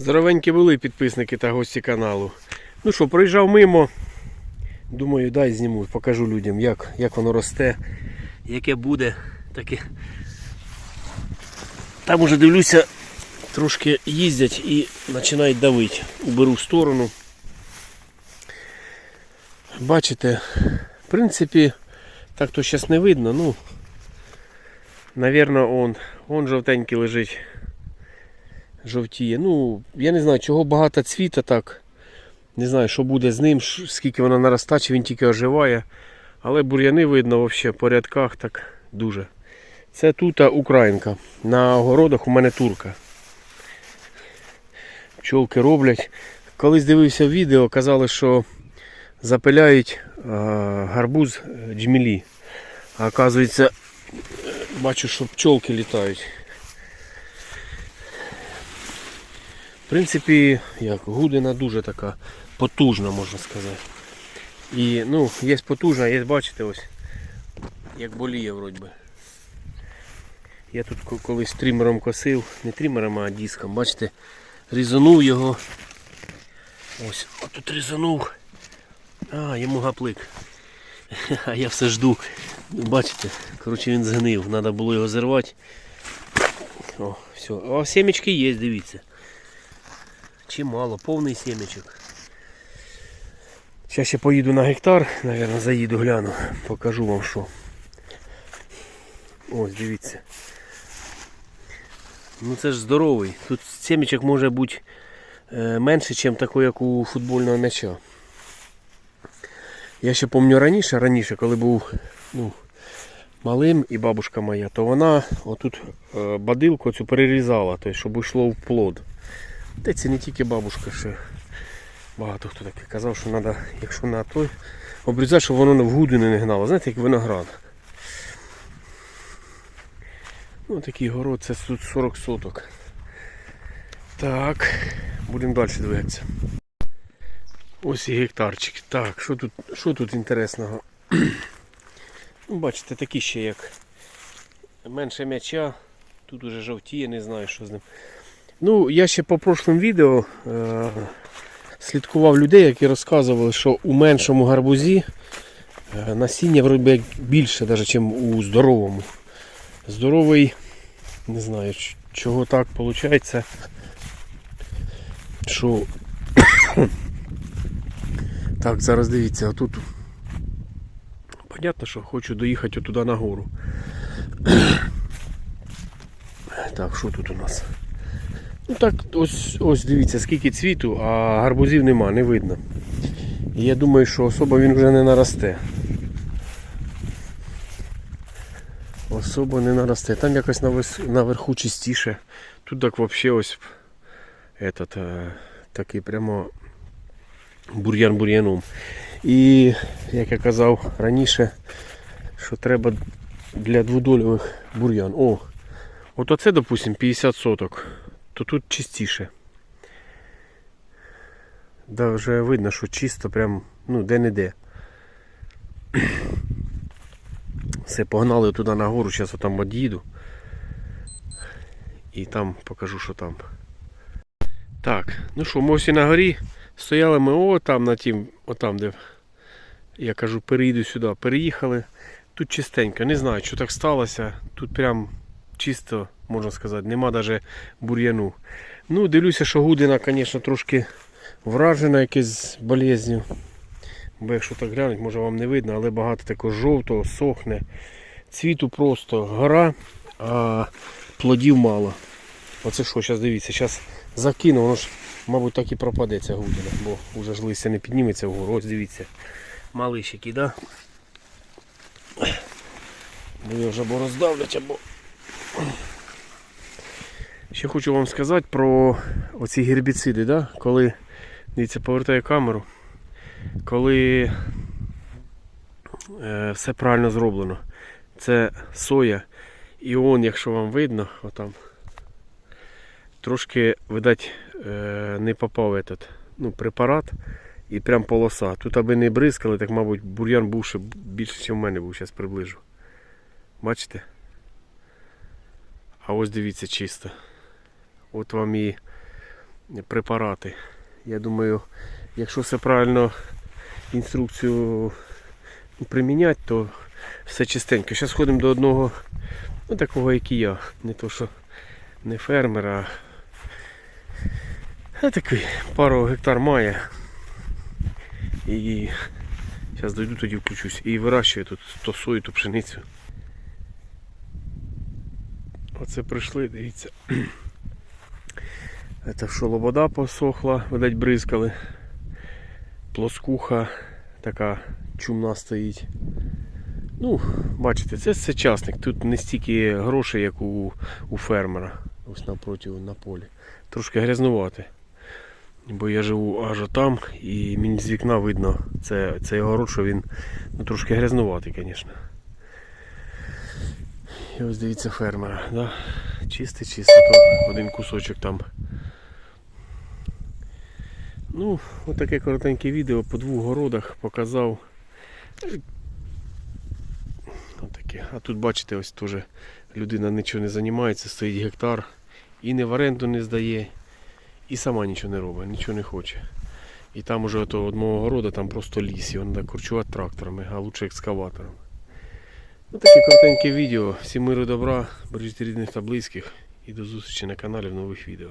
Здоровенькі були підписники та гості каналу. Ну що, проїжджав мимо. Думаю, дай зніму, покажу людям, як, як воно росте, яке буде таке. Там уже дивлюся, трошки їздять і починають давити. Уберу в сторону. Бачите, в принципі, так то зараз не видно, ну, Навірно, он, он жовтенький лежить. Жовтіє. Ну, я не знаю, чого багато цвіта так. Не знаю, що буде з ним, скільки воно наростає, чи він тільки оживає. Але бур'яни видно взагалі по рядках так дуже. Це тут українка. На огородах у мене турка. Пчолки роблять. Колись дивився відео, казали, що запиляють гарбуз е, джмілі. А оказується, бачу, що пчолки літають. В принципі, як гудина дуже така потужна, можна сказати. І ну, є потужна, є, бачите, ось, як боліє вроді би. Я тут колись тримером косив, не тримером, а диском, бачите, різанув його. Ось, отут різанув. А, йому гаплик. А я все жду. Бачите, коротше він згнив, треба було його зірвати. О, все. О, сімечки є, дивіться. Чимало, повний сімечок. Зараз ще поїду на гектар, мабуть, заїду, гляну, покажу вам що. Ось, дивіться. Ну це ж здоровий. Тут сімечок може бути е, менше, ніж такий, як у футбольного м'яча. Я ще пам'ятаю раніше, раніше, коли був ну, малим і бабушка моя, то вона отут е, бадилку цю перерізала, тобто, щоб йшло в плод. Та це не тільки бабушка, ще багато хто таке казав, що треба, якщо на той, обрізати, щоб воно в гудини не гнало. Знаєте, як виноград. Ну такий город, це тут 40 соток. Так, будемо далі дивитися. Ось і гектарчик. Так, що тут, що тут інтересного? Ну, бачите, такі ще як менше м'яча. Тут уже жовтіє, не знаю, що з ним. Ну, я ще по прошлому відео е- слідкував людей, які розказували, що у меншому гарбузі е, насіння вроде як більше, навіть, ніж у здоровому. Здоровий, не знаю, чого так виходить, що так, зараз дивіться, отут. Понятно, що хочу доїхати туди нагору. Так, що тут у нас? Ну так, ось, ось дивіться, скільки цвіту, а гарбузів нема, не видно. Я думаю, що особо він вже не наросте. Особо не наросте. Там якось наверху чистіше. Тут так взагалі ось этот, е, такий прямо бур'ян бур'яном. І як я казав раніше, що треба для двудольових бур'ян. О, от оце, допустим, 50 соток, то тут чистіше. Да, вже видно, що чисто прям, ну, де-не-де. Все, погнали туди нагору, зараз отам од'їду. І там покажу, що там. Так, ну що, ми ось і на горі. Стояли ми о там на тім, отам, де я кажу, переїду сюди. Переїхали. Тут чистенько. Не знаю, що так сталося. Тут прям чисто, можна сказати, нема навіть бур'яну. Ну, дивлюся, що гудина, звісно, трошки вражена якесь болезнью. Бо якщо так глянуть, може вам не видно, але багато такого жовтого, сохне. Цвіту просто гора, а плодів мало. Оце що, зараз дивіться, зараз закину, воно ж, мабуть, так і пропаде ця гудина, бо вже ж листя не підніметься вгору. Ось дивіться. Малишики, да? Диви вже або роздавлять, або. Ще хочу вам сказати про оці гербіциди, да? коли, дивіться, повертаю камеру, коли е, все правильно зроблено. Це соя. І он, якщо вам видно, отам, трошки, видать, е, не попав этот, ну, препарат і прям полоса. Тут аби не бризкали, так мабуть бур'ян був ще більше, ніж в мене був, зараз приближу. Бачите? А ось дивіться чисто. От вам і препарати. Я думаю, якщо все правильно інструкцію приміняти, то все чистенько. Зараз ходимо до одного, ну такого, як і я. Не то, що не фермер, а, а такий пару гектар має. І зараз дойду, тоді включусь. І вирощую тут то сою, то пшеницю. Оце прийшли, дивіться. Це що лобода посохла, видать, бризкали. Плоскуха така чумна стоїть. Ну, бачите, це сучасник. Тут не стільки грошей, як у, у фермера. Ось напроти на полі. Трошки грязнувати. Бо я живу аж там і мені з вікна видно це, цей город, що він ну, трошки грязнуватий, звісно. І ось дивіться фермера. Да? Чистий, то один кусочок там. Ну, отаке коротеньке відео по двох городах показав. Отаке. А тут бачите, ось теж людина нічого не займається, стоїть гектар і не в оренду не здає, і сама нічого не робить, нічого не хоче. І там уже ото од мого города там просто ліс, його треба корчувати тракторами, а лучше екскаватором. Ну таке коротеньке відео. Всім миру добра, бережіть рідних та близьких і до зустрічі на каналі в нових відео.